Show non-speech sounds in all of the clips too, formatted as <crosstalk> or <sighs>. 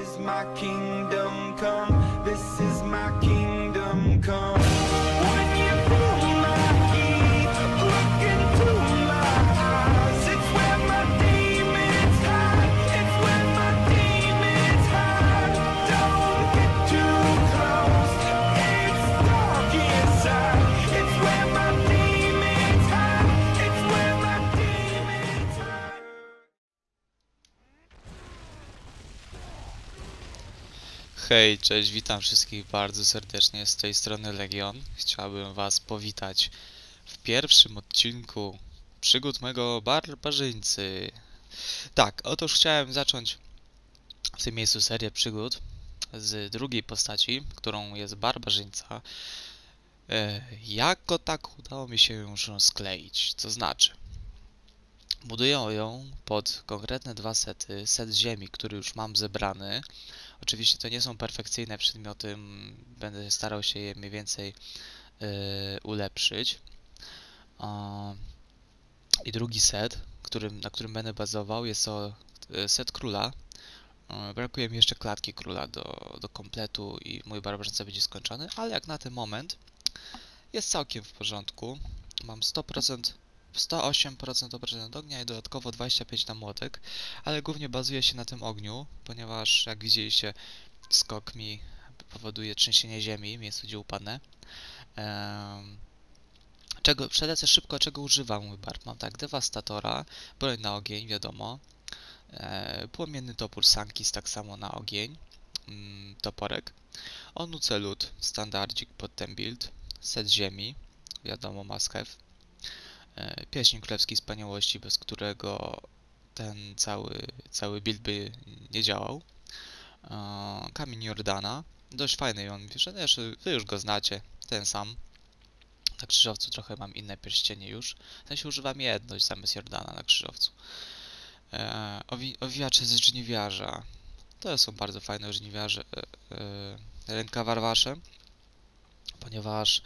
is my kingdom come. This is my kingdom come. Hej, cześć, witam wszystkich bardzo serdecznie z tej strony Legion. Chciałbym was powitać w pierwszym odcinku przygód mego barbarzyńcy. Tak, otóż chciałem zacząć w tym miejscu serię przygód z drugiej postaci, którą jest barbarzyńca. E, Jak go tak udało mi się już skleić? To znaczy, buduję ją pod konkretne dwa sety. Set ziemi, który już mam zebrany. Oczywiście to nie są perfekcyjne przedmioty, będę starał się je mniej więcej y, ulepszyć. I drugi set, którym, na którym będę bazował, jest to y, set króla. Y, Brakuje mi jeszcze klatki króla do, do kompletu i mój barbarzyńca będzie skończony, ale jak na ten moment jest całkiem w porządku. Mam 100%, 108% obrażenia od ognia i dodatkowo 25 na młotek ale głównie bazuje się na tym ogniu, ponieważ jak widzieliście, skok mi powoduje trzęsienie ziemi, miejscu gdzie upadnę. Em, czego, przelecę szybko, czego używam mój barb. Mam tak, dewastatora, broń na ogień, wiadomo. E, płomienny topór Sankis, tak samo na ogień. Mm, toporek. Onucelut, standardzik pod ten build. Set ziemi, wiadomo, must have. E, pieśń królewskiej wspaniałości, bez którego ten cały, cały build by nie działał. E, Kamień Jordana. Dość fajny on, wiesz, wy już go znacie, ten sam. Na krzyżowcu trochę mam inne pierścienie już. W sensie używam jedność zamiast Jordana na krzyżowcu. E, owi owijacze z żniwiarza. To są bardzo fajne żniwiarze. E, e, rękawarwasze. Ponieważ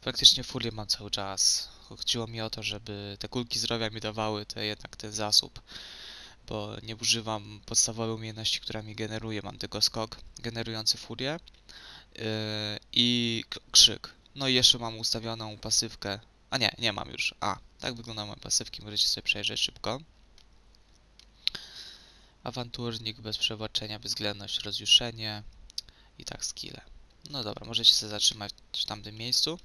praktycznie furię mam cały czas. Chodziło mi o to, żeby te kulki zdrowia mi dawały te, jednak ten zasób. Bo nie używam podstawowej umiejętności, która mi generuje. Mam tylko skok generujący furię yy, i krzyk. No i jeszcze mam ustawioną pasywkę. A nie, nie mam już. A, tak wyglądają moje pasywki. Możecie sobie przejrzeć szybko. Awanturnik, bez przewodczenia, bezwzględność, rozjuszenie i tak skille. No dobra, możecie się zatrzymać w tamtym miejscu.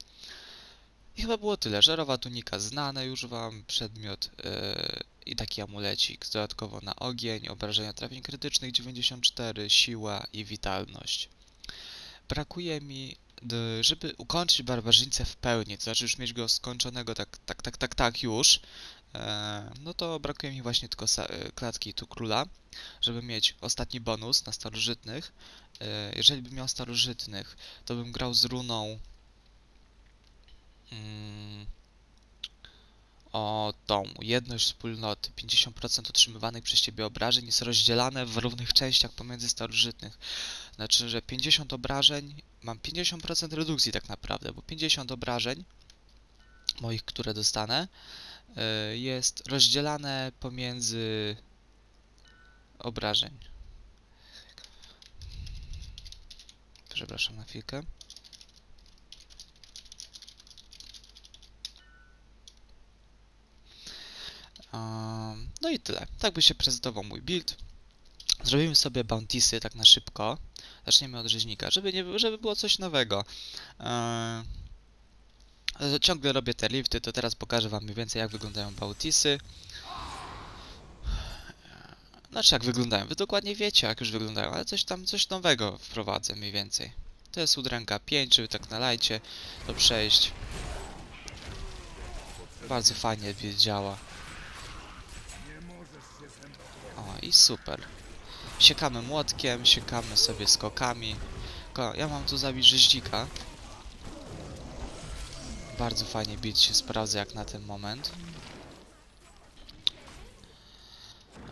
I chyba było tyle. Żerowa tunika znane już wam, przedmiot yy, i taki amulecik. Dodatkowo na ogień, obrażenia trafień krytycznych 94, siła i witalność. Brakuje mi, żeby ukończyć barbarzyńcę w pełni, to znaczy już mieć go skończonego tak, tak, tak, tak, tak już, e, no to brakuje mi właśnie tylko e, klatki tu króla, żeby mieć ostatni bonus na starożytnych. Jeżeli bym miał starożytnych, to bym grał z runą o tą jedność wspólnoty. 50% otrzymywanych przez ciebie obrażeń jest rozdzielane w równych częściach pomiędzy starożytnych. Znaczy, że 50 obrażeń, mam 50% redukcji tak naprawdę, bo 50 obrażeń moich, które dostanę, y, jest rozdzielane pomiędzy obrażeń. Przepraszam na chwilkę. No i tyle. Tak by się prezentował mój build. Zrobimy sobie bountiesy tak na szybko. Zaczniemy od rzeźnika, żeby, nie, żeby było coś nowego. Eee, ciągle robię te lifty, to teraz pokażę wam mniej więcej jak wyglądają bountiesy. Znaczy jak wyglądają, wy dokładnie wiecie jak już wyglądają, ale coś tam, coś nowego wprowadzę mniej więcej. To jest udręka 5, żeby tak na lajcie to przejść. Bardzo fajnie działa. O, i super. Siekamy młotkiem, siekamy sobie skokami. Ko ja mam tu zabić rzeździka. Bardzo fajnie bić się sprawdza jak na ten moment.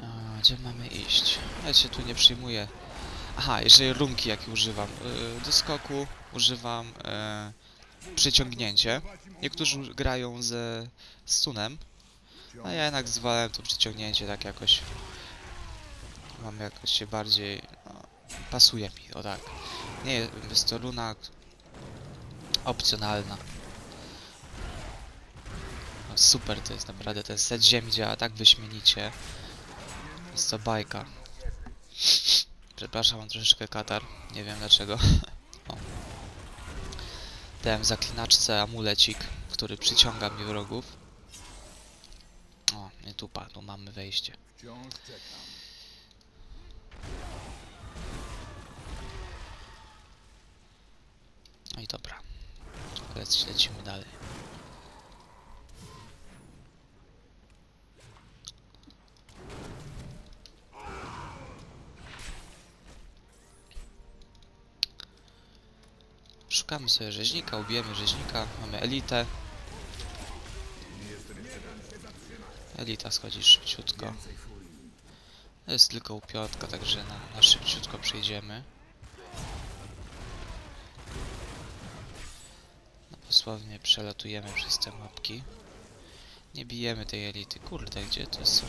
A, gdzie mamy iść? Ja się tu nie przyjmuję. Aha, jeżeli runki jakie używam. Yy, do skoku używam yy, przyciągnięcie. Niektórzy grają ze stunem. A ja jednak zwalałem to przyciągnięcie tak jakoś. Mam jakoś się bardziej. No, pasuje mi, o tak. Nie, jest to runa opcjonalna. No, super to jest naprawdę, ten set ziemi działa tak wyśmienicie. Jest to bajka. Przepraszam, mam troszeczkę katar. Nie wiem dlaczego. <laughs> o. Dałem zaklinaczce amulecik, który przyciąga mi wrogów. O, nie tu padł, mamy wejście. No i dobra. Lec, lecimy dalej. Szukamy sobie rzeźnika, ubijemy rzeźnika, mamy elitę. Elita schodzi szybciutko. To jest tylko upiątka, także na, na szybciutko przejdziemy. No, dosłownie przelatujemy przez te mapki. Nie bijemy tej elity. Kurde, gdzie to są?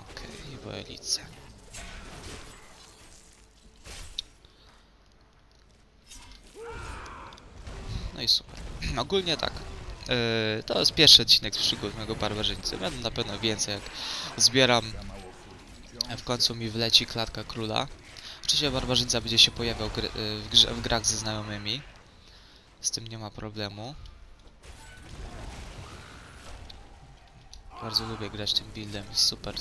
Okej, bo elice. No i super. <clears throat> Ogólnie tak. Yy, to jest pierwszy odcinek z przygód mego barbarzyńcy. Będę na pewno więcej jak zbieram. W końcu mi wleci klatka króla. Oczywiście barbarzyńca będzie się pojawiał yy, w, w grach ze znajomymi. Z tym nie ma problemu. Bardzo lubię grać tym buildem, jest super.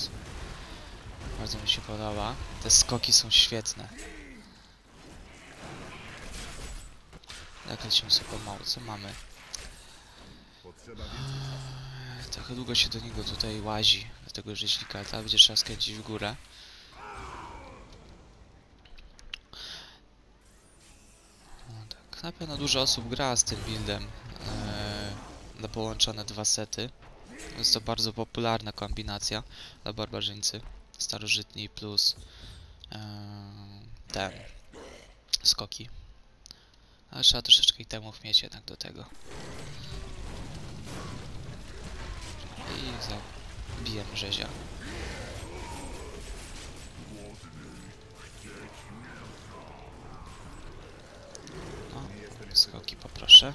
Bardzo mi się podoba. Te skoki są świetne. Jak lecimy sobie pomału, co mamy? Trochę długo się do niego tutaj łazi, do tego rzeźnika, ale teraz będzie trzeba skręcić w górę. No tak, na pewno dużo osób gra z tym buildem. Eee, na połączone dwa sety. Jest to bardzo popularna kombinacja dla barbarzyńcy. Starożytni plus eee, ten skoki. Ale trzeba troszeczkę itemów mieć jednak do tego. I zabiję rzezia. No, skoki poproszę.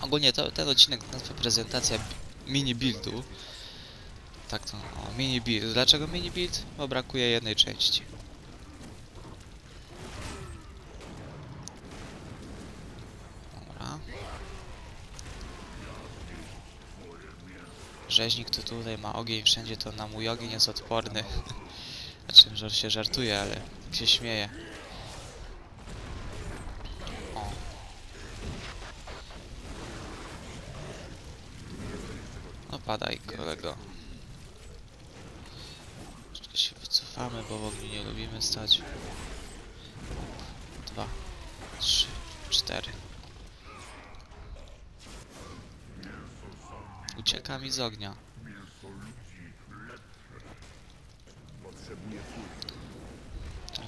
Ogólnie to, ten odcinek nazwa prezentacja mini buildu. Tak to, o, mini build. Dlaczego mini build? Bo brakuje jednej części. Dobra. Rzeźnik to tutaj ma ogień wszędzie, to na mój ogień jest odporny. <laughs> Znaczy, że się żartuje, ale się śmieje. O, No padaj kolego. Troszkę się wycofamy, bo w ogniu nie lubimy stać. Dwa, trzy, cztery. Ucieka mi z ognia.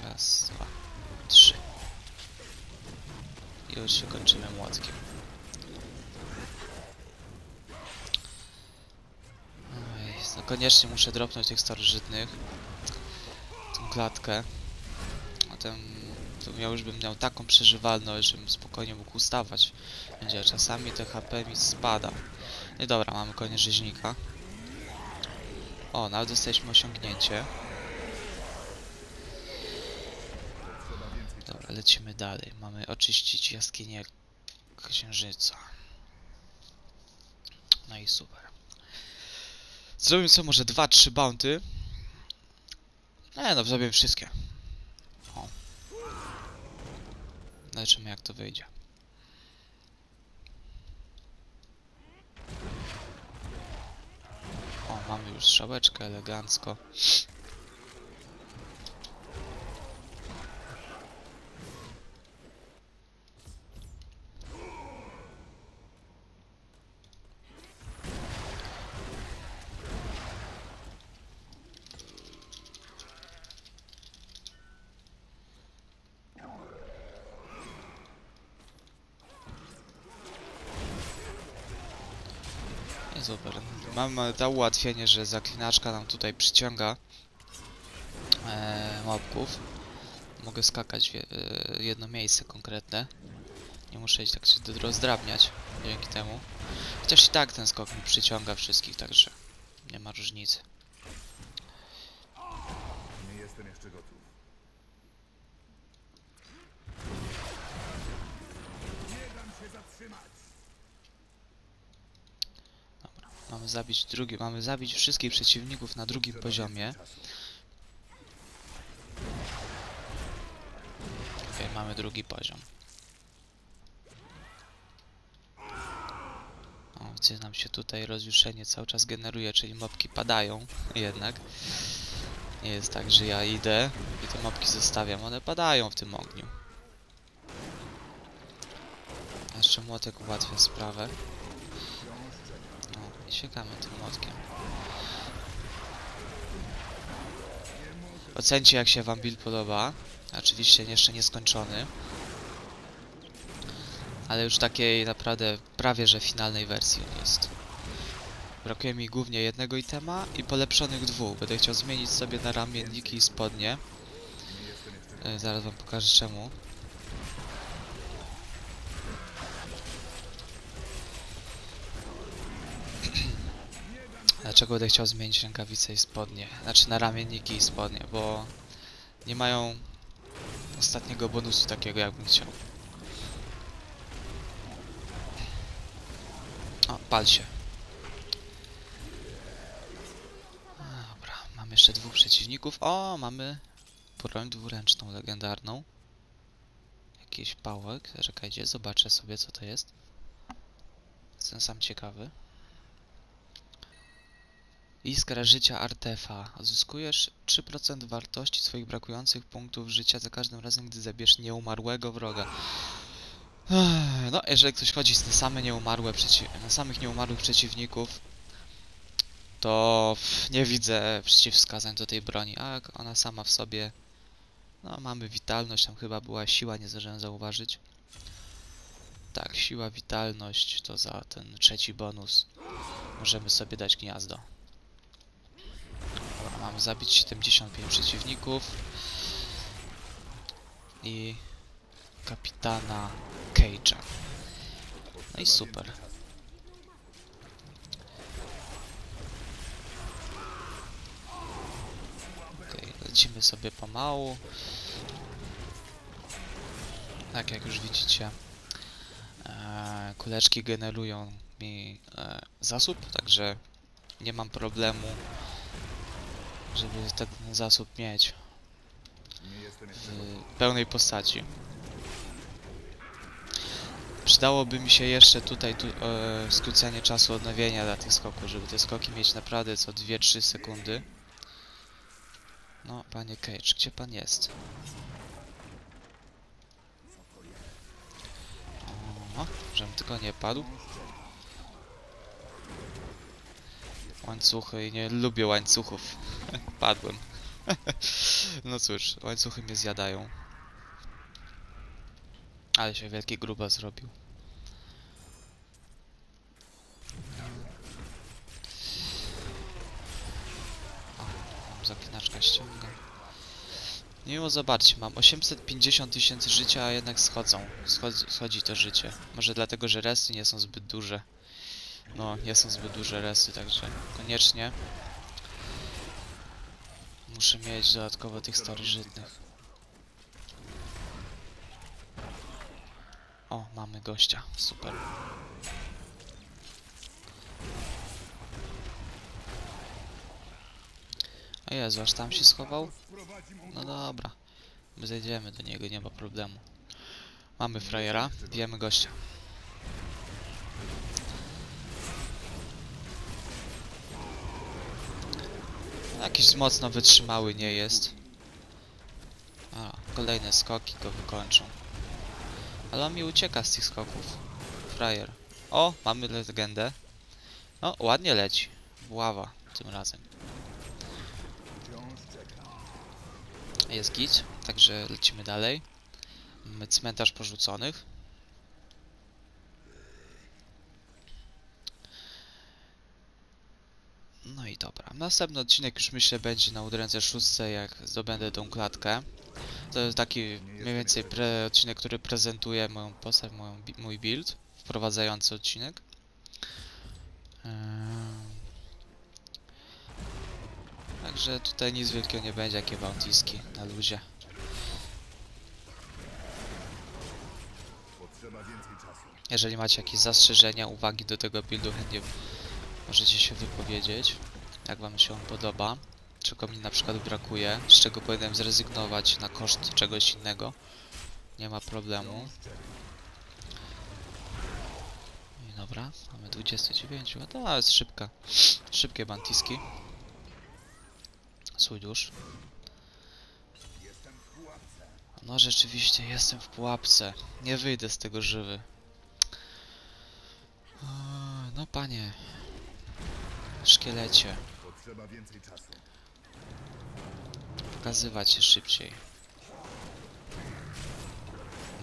Raz, dwa, trzy. I już się kończymy młotkiem. No koniecznie muszę dropnąć tych starożytnych. Tą klatkę. A ten... To ja już bym miał taką przeżywalność, żebym spokojnie mógł ustawać. Będzie czasami to HP mi spada. No i dobra, mamy koniec rzeźnika. O, nawet dostaliśmy osiągnięcie. Dobra, lecimy dalej. Mamy oczyścić jaskinię księżyca. No i super. Zrobimy sobie może 2-3 bounty. Nie no, zrobię wszystkie. O. Zobaczymy jak to wyjdzie. O, mamy już strzałeczkę elegancko. Super. Mam e, to ułatwienie, że zaklinaczka nam tutaj przyciąga e, mobków. Mogę skakać w e, jedno miejsce konkretne. Nie muszę iść tak się rozdrabniać dzięki temu. Chociaż i tak ten skok mi przyciąga wszystkich, także nie ma różnicy. Nie jestem jeszcze gotów. Nie dam się zatrzymać! Mamy zabić drugi, mamy zabić wszystkich przeciwników na drugim poziomie. Okej, mamy drugi poziom. O, widzę, nam się tutaj rozjuszenie cały czas generuje, czyli mopki padają <laughs> jednak. Nie jest tak, że ja idę i te mopki zostawiam, one padają w tym ogniu. Jeszcze młotek ułatwia sprawę. I tym młotkiem. Ocencie jak się wam build podoba. Oczywiście jeszcze nieskończony. Ale już takiej naprawdę prawie że finalnej wersji on jest. Brakuje mi głównie jednego itema i polepszonych dwóch. Będę chciał zmienić sobie na ramienniki i spodnie. E, Zaraz wam pokażę czemu. Dlaczego będę chciał zmienić rękawice i spodnie? Znaczy na ramienniki i spodnie, bo nie mają ostatniego bonusu takiego jakbym chciał. O, pal się. Dobra, mam jeszcze dwóch przeciwników. O, mamy broń dwuręczną, legendarną. Jakiś pałek. Czekajcie, zobaczę sobie co to jest. Jestem sam ciekawy. Iskra życia Artefa. Odzyskujesz 3% wartości swoich brakujących punktów życia za każdym razem, gdy zabierz nieumarłego wroga. <sighs> No, jeżeli ktoś chodzi na same nieumarłe na samych nieumarłych przeciwników, to nie widzę przeciwwskazań do tej broni, a ona sama w sobie no, mamy witalność, tam chyba była siła, nie zdążyłem zauważyć. Tak, siła, witalność to za ten trzeci bonus. Możemy sobie dać gniazdo. Mamy zabić 75 przeciwników. I kapitana Cage'a. No i super. Okej, lecimy sobie pomału. Tak jak już widzicie, e, kuleczki generują mi e, zasób, także nie mam problemu, żeby ten zasób mieć w pełnej postaci. Przydałoby mi się jeszcze tutaj tu, e, skrócenie czasu odnowienia dla tych skoków, żeby te skoki mieć naprawdę co 2-3 sekundy. No, panie Cage, gdzie pan jest? O, żebym tylko nie padł. Łańcuchy i nie lubię łańcuchów. <laughs> Padłem. <laughs> no cóż, łańcuchy mnie zjadają. Ale się wielki gruba zrobił. O, mam zaklinaczka ściąga. Mimo zobaczcie, mam 850 tysięcy życia, a jednak schodzą. Schodzi, schodzi to życie. Może dlatego, że resty nie są zbyt duże. No, nie są zbyt duże resty, także koniecznie muszę mieć dodatkowo tych starożytnych. O, mamy gościa. Super. O Jezu, aż tam się schował? No dobra. My zejdziemy do niego, nie ma problemu. Mamy frajera, bijemy gościa. Jakiś mocno wytrzymały nie jest. A, kolejne skoki go wykończą. Ale on mi ucieka z tych skoków. Frajer. O, mamy legendę. No, ładnie leci. Ława tym razem. Jest git, także lecimy dalej. Mamy cmentarz porzuconych. Następny odcinek już myślę będzie na udręce szóstce, jak zdobędę tą klatkę. To jest taki mniej więcej odcinek, który prezentuje moją postać, moją, mój build, wprowadzający odcinek. Eee. Także tutaj nic wielkiego nie będzie, jakie bountiski na luzie. Jeżeli macie jakieś zastrzeżenia, uwagi do tego buildu, chętnie możecie się wypowiedzieć, jak wam się on podoba, czego mi na przykład brakuje, z czego powinienem zrezygnować na koszt czegoś innego. Nie ma problemu. I dobra, mamy 29, a to jest szybka. Szybkie bantiski. Dusz. No rzeczywiście, jestem w pułapce. Nie wyjdę z tego żywy. No panie. Szkielecie. Potrzeba więcej czasu. Pokazywać się szybciej.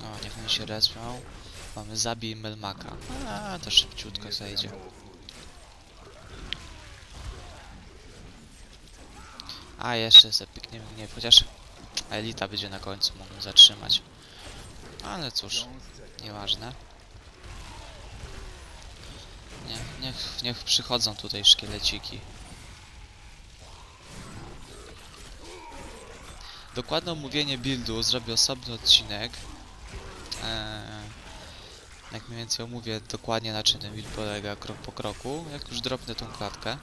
No, niech on się respią. Mamy zabij Melmaka. A, to szybciutko zejdzie. A, jeszcze sobie pykniemy gniew, chociaż Elita będzie na końcu mogą zatrzymać. Ale cóż, nieważne. Nie, niech, niech przychodzą tutaj szkieleciki. Dokładne omówienie buildu zrobię osobny odcinek. Eee, jak mniej więcej omówię dokładnie na czym ten build polega krok po kroku, jak już dropnę tą klatkę.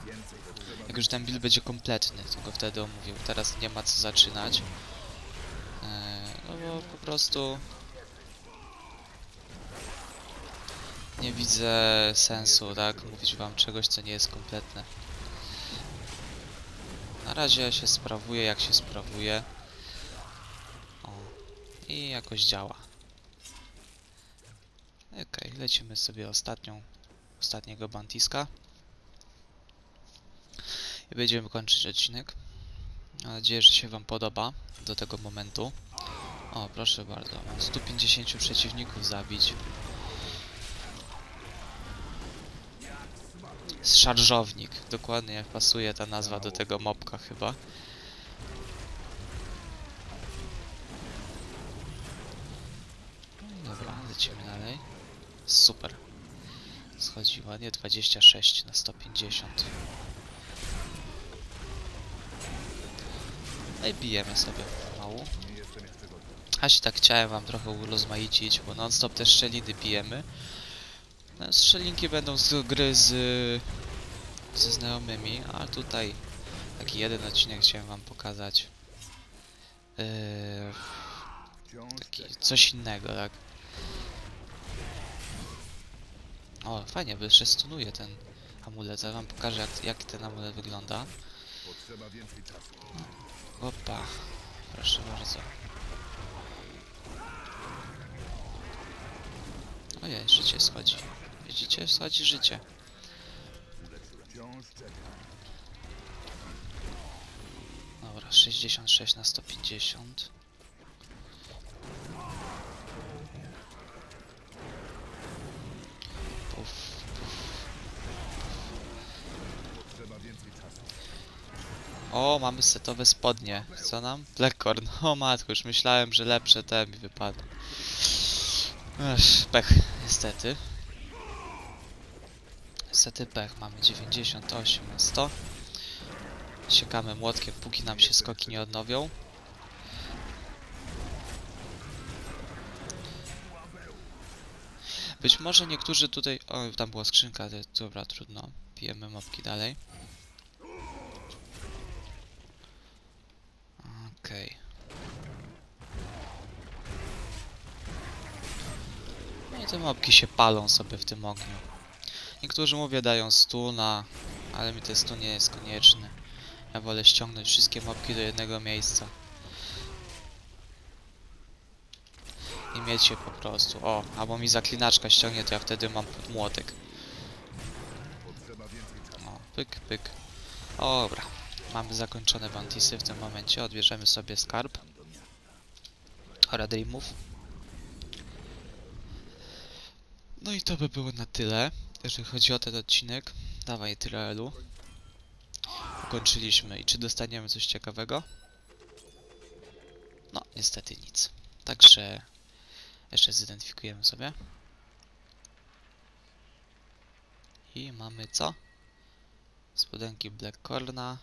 Jak już ten build będzie kompletny, tylko wtedy omówię. Teraz nie ma co zaczynać. Eee, no bo po prostu nie widzę sensu, tak? Mówić wam czegoś, co nie jest kompletne. Na razie się sprawuje jak się sprawuje. I jakoś działa. Okej, lecimy sobie ostatnią, ostatniego bantiska. I będziemy kończyć odcinek. Mam nadzieję, że się wam podoba do tego momentu. O, proszę bardzo, mam 150 przeciwników zabić. Szarżownik, dokładnie pasuje ta nazwa do tego mobka chyba. Super. Schodzi ładnie 26 na 150. No i bijemy sobie gotów. Aś tak chciałem wam trochę urozmaicić, bo non-stop te szczeliny bijemy. No, strzelinki będą z gry z, ze znajomymi, a tutaj taki jeden odcinek chciałem wam pokazać. Yy, taki coś innego, tak? O, fajnie, bo jeszcze stunuje ten amulet. Ja wam pokażę jak, jak ten amulet wygląda. Opa, proszę bardzo. Ojej, życie schodzi. Widzicie? Schodzi życie. Dobra, 66 na 150. Puf, puf. Potrzeba więcej czasu. O, mamy setowe spodnie. Co nam? Blackcorn. O matko, już myślałem, że lepsze te mi wypadły. Ech, pech, niestety. Niestety pech, mamy 98 na 100. Siekamy młotkiem, póki nam się skoki nie odnowią. Być może niektórzy tutaj... O, tam była skrzynka, dobra, trudno. Pijemy mopki dalej. Okej. No i te mopki się palą sobie w tym ogniu. Niektórzy mówię dają stuna, ale mi ten stun nie jest konieczny. Ja wolę ściągnąć wszystkie mopki do jednego miejsca. I mieć je po prostu. O, albo mi zaklinaczka ściągnie, to ja wtedy mam młotek. O, pyk, pyk. Dobra. Mamy zakończone bantisy w tym momencie. Odbierzemy sobie skarb. Oraz dreamów. No i to by było na tyle, jeżeli chodzi o ten odcinek. Dawaj, Tyraelu. ukończyliśmy i czy dostaniemy coś ciekawego? No, niestety nic. Także jeszcze zidentyfikujemy sobie. I mamy co? Spodenki Blackcorna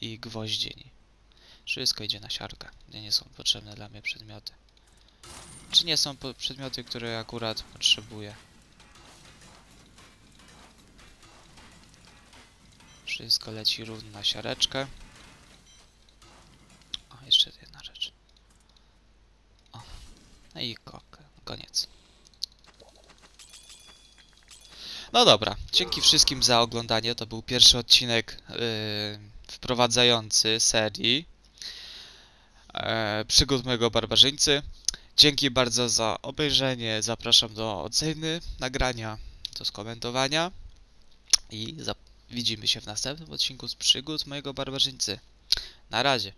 i gwoździeń. Wszystko idzie na siarkę, nie są potrzebne dla mnie przedmioty. Czy nie są przedmioty, które akurat potrzebuję? Wszystko leci równo na siareczkę. O, jeszcze jedna rzecz. O, no i kok, koniec. No dobra, dzięki wszystkim za oglądanie. To był pierwszy odcinek yy, wprowadzający serii e, przygód mojego barbarzyńcy. Dzięki bardzo za obejrzenie. Zapraszam do oceny nagrania, do skomentowania i widzimy się w następnym odcinku z przygód mojego barbarzyńcy. Na razie.